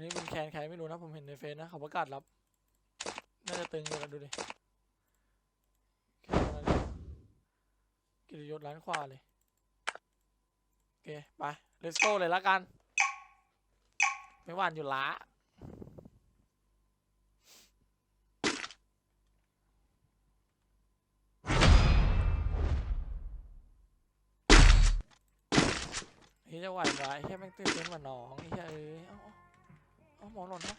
นนี้เป็นแคนใครไม่รู้นะ ผมเห็นในเฟซนะเขาประกาศรับ น่าจะตึงอยู่แล้วดูดิแคนอะไรเนี่ยกิริยศร้านขวาเลย โอเค ไป let's go เลยละกัน ไม่หวานอยู่ละเฮ้ยจะไหวไหวแค่แม่งตื่นเต้นกว่าน้องไอ้เหี้ยเอ้ย เอ้าเอ้าเอาหมอหล่นครับ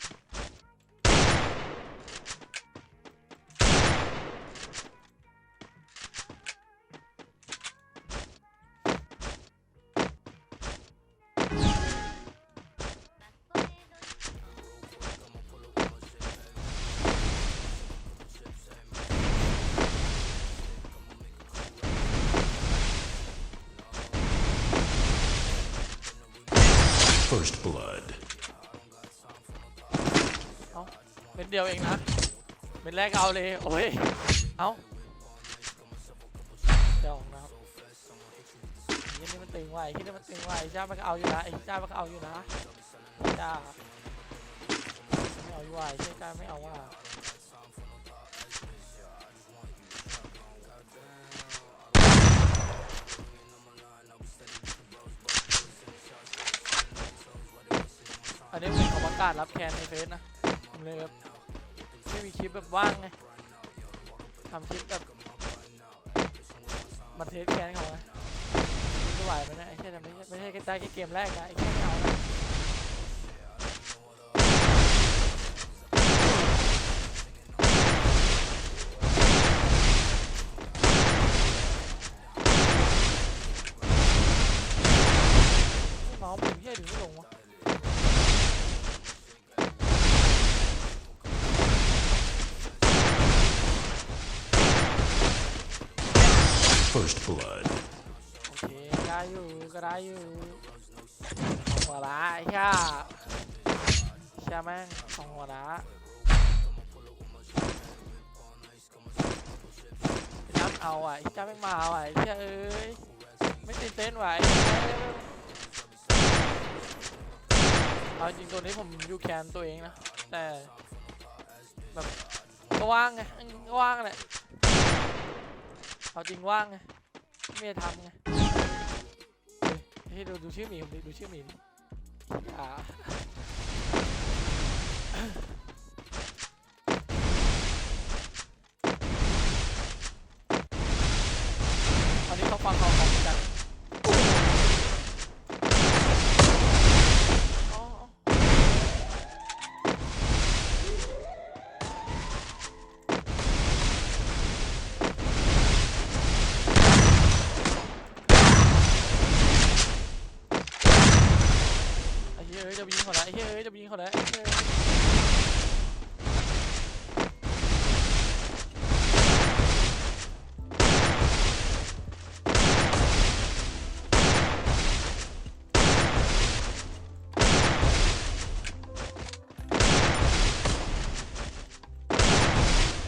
First blood. เม็ดเดียวเองนะเม็ดแรกเอาเลย โอ้ย เอาเดี๋ยวนะครับไอ้เหี้ยนี่มันตึงไว้ไอ้เหี้ยนี่มันตึงไว้ไอ้เจ้ามันก็เอาอยู่นะไอ้เจ้ามันก็เอาอยู่นะไอ้เจ้าไม่เอาอยู่ว่ะไอ้เจ้าเจ้าไม่เอาว่ะอันนี้เป็นของประกาศรับแคนในเฟซนะผมเลยแบบไม่มีคลิปแบบว่างไงทำคลิปแบบมาเทสแคนเขาไงไม่ไหวมันนะไอ้แค่ไม่ใช่ไม่ใช่แค่ได้แค่เกมแรกนะไอ้แค่ไม่เอานะ First blood. โอเคได้อยู่ก็ได้อยู่สองหัวละไอ้เหี้ยเชี่ยแม่งสองหัวละไอ้จ้าเอาอะไอ้จ้าแม่มาอะไอ้เชี่ยเอ้ยไม่ตื่นเต้นไหี้ยเอาจริงตัวนี้ผมยูแคนตัวเองนะแต่แบบก็ว่างไงก็ว่างแหละ เอาจริงว่างไงไม่ได้ทำไงเฮ้ดูดูชื่อหมีผมดิดูชื่อหมีอ่า จะไปยิงเขาแล้วไอ้เหี้ย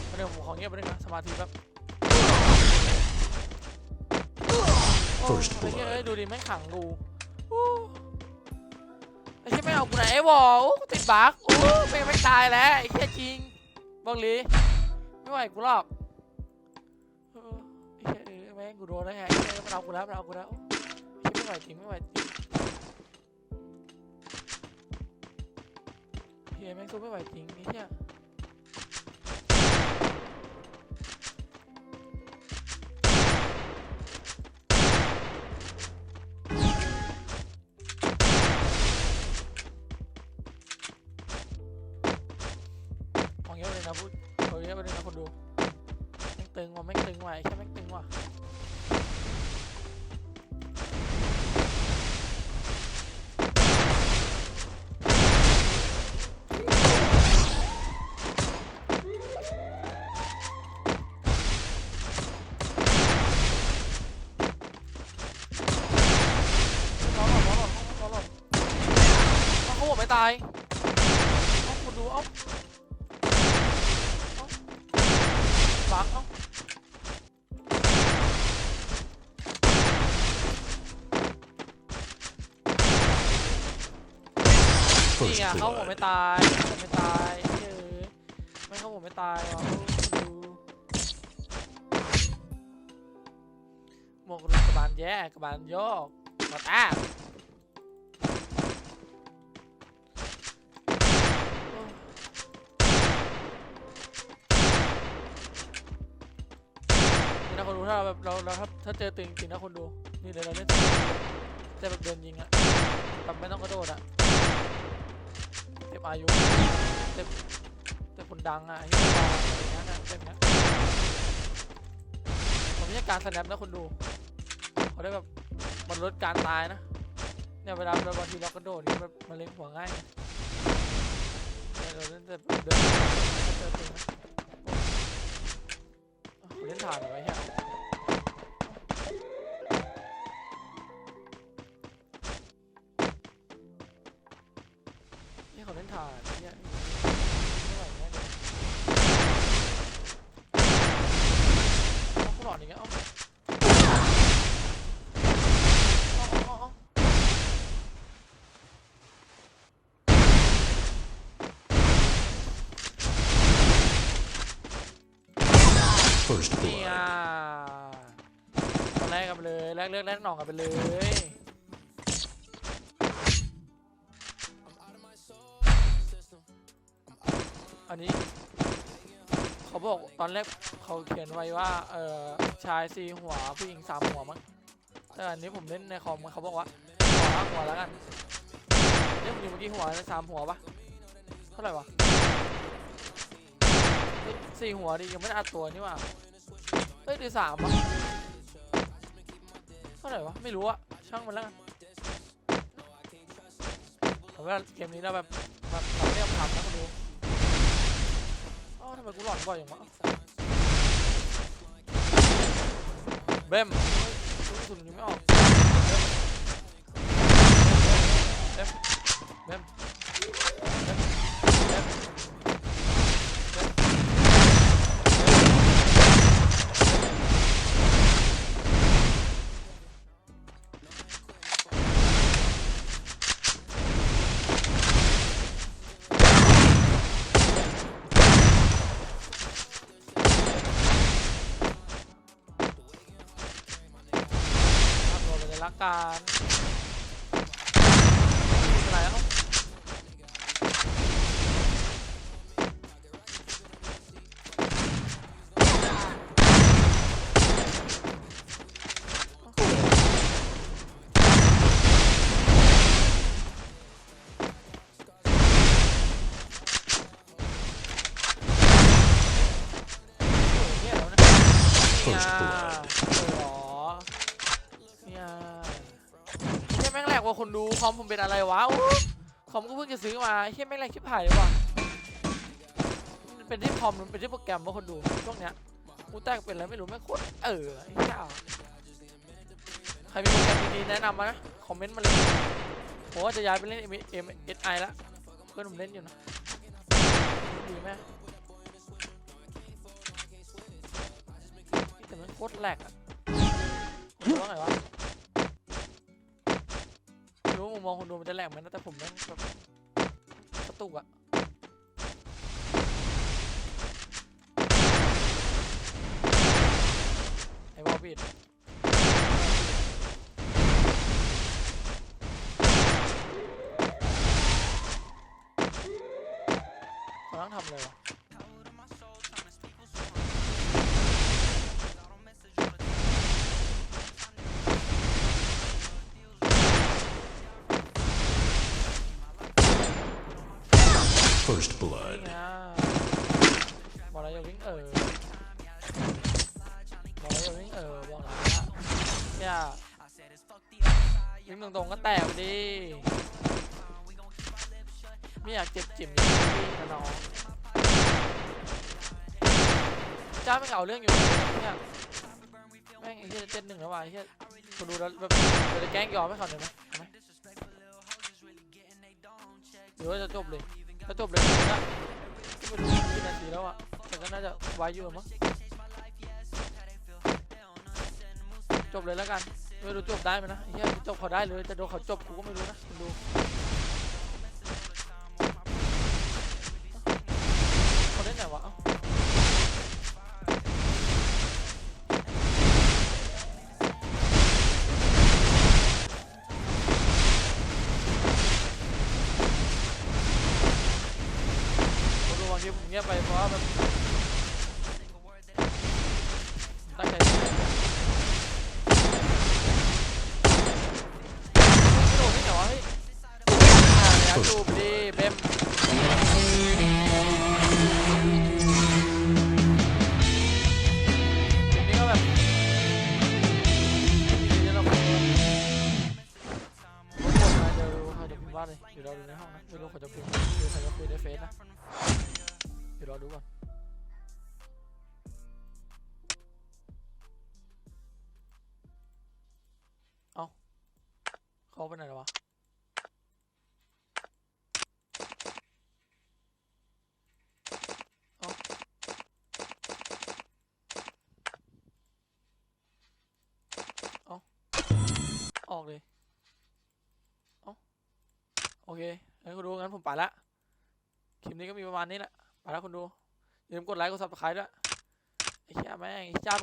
เอ้ยเดี๋ยวผมขอเงียบไปหนึ่งนะสมาธิแป๊บ First ไอ้เหี้ย blood เอ้ยดูดิแม่งขังกูโอ้ ไอ้เหี้ยไม่เอากูไหนไอ้วอลติดบักโอ้ไม่ไม่ตายแล้วไอ้เหี้ยจริงบอกลีไม่ไหวกูหรอกไอ้เหี้ยแม่งกูโดนแล้วไงเหี้ยมันเอากูแล้วมันเอากูแล้วไม่ไหวจริงไม่ไหวจริงเหี้ยแม่งสู้ไม่ไหวจริงนี่เหี้ย พูดเฮ้ยอะไปเลยนะคนดูแม่งตึงว่ะแม่งตึงว่ะแค่แม่งตึงว่ะ ไงเขาหัวไม่ตายเขาหัวไม่ตายเฮ้ยไม่เขาหัวไม่ตายว่ะโอ้ดูหมวกรุนกระบาลแย่กระบาลโยกมาตาโอ้นี่นะคนดูถ้าเราแบบเราเราถ้าถ้าเจอตึงจริงๆนะคนดูนี่เลยเราเล่นแต่แบบเดินยิงอะแบบไม่ต้องกระโดดอะเต็ม อายุเต็มเต็มคนดังอะไอ้ที่ดังอะไรอย่างเงี้ยนะเต็มเนี้ยผมไม่ใช่การสแนปนะคนดูเขาได้แบบมันลดการตายนะเนี่ยเวลาเราบางทีเรากระโดดนี่แบบมันเล็งหัวง่ายเนี่ยเราเล่นแต่เดินเจอตึงนะเล่นถ่านไว้เฮีย นี่านเนี่ยไม่ไหวแน่เลยเอาเขาหลอนอย่างเงี้ยเอาเอาเอาเอาเอา First นี่อะ blood. ตอนแรกกันไปเลยแรกเลือกแรกหนองกันไปเลย อันนี้ เขาบอกตอนแรกเขาเขียนไว้ว่า เออชายสี่หัวผู้หญิงสามหัวมั้งแต่อันนี้ผมเล่นในคอมเขาบอกว่าหัวห้าหัวแล้วกันเล่นอยู่เมื่อกี้หัวสามหัวปะเท่าไหร่วะสี่หัวดิยังไม่ได้อัดตัวนี่ว่าเฮ้ยหรือสามวะเท่าไหร่วะไม่รู้อะช่างมันแล้วกันแต่ว่าเกมนี้เราแบบแบบเราไม่ยอมทำนะคุณดู อ้าวทำไม ตัวไปเล ว่าคนดูคอมผมเป็นอะไรวะคอมก็เพิ่งจะซื้อมาเฮียแม่งแหลกชิบหายเลยว่ะมันเป็นที่คอมมันเป็นที่โปรแกรมว่าคนดูช่วงเนี้ยกูแตกเป็นอะไรไม่รู้แม่โคตรเออไอ้เหี้ยใครมีโปรแกรมดีๆแนะนำมานะคอมเมนต์มาเลยผมว่าจะย้ายไปเล่น M M S I ละเพื่อนผมเล่นอยู่นะดีไหมแต่มันโคตรแหลกอะว่าไงวะ ไม่ามุมมองคนดูมันจะแหลกไหมนะแต่ผมแม่งแบบกระตุกอะไอ้บอบิด First blood. บอลอย่าวิ่งเออบอลอย่าวิ่งเออบอกแล้วเนี่ยวิ่งตรงๆก็แตกไปดิไม่อยากเจ็บจิ๋มอย่างพี่นะน้องจ้าไม่งเอาเรื่องอยู่เนี่ยแม่งไอ้เหี้ยเจ็ดหนึ่งแล้วว่ะไอ้เหี้ยคุณดูแล้วแบบจะแกล้งยอมให้เขาหน่อยไหมหรือว่าจะจบเลย ถ้าจบเลยนะไม่รู้กี่นาทีแล้วอะแต่ก็น่าจะไวอยู่มั้งจบเลยแล้วกัน ไม่รู้จบได้ไหมนะไอ้เหี้ยจบเขาได้เลยแต่โดนเขาจบกูก็ไม่รู้นะดูางทีผมเงียบไปเพราะมันตั้งใจไม่โดนไม่เหรอเฮ้ยอย่าจูบดิเบมนี่ก็แบบว่าเลยอยู่เราอยู่ในห้องนะไม่รู้เขาจะพิมพ์หรือเขาจะคุยในเฟซนะ ดี๋รอดูก่อนเอาเขาไปไหนแล้ววะออกเลย เอาโอเคงั้นก็ดูงั้นผมไปละ คลิปนี้ก็มีประมาณนี้แหละ ไปแล้วคุณดูอย่าลืมกดไลค์กดซับสไครต์ด้วยไอ้เหี้ยแม่งไอ้เจ้า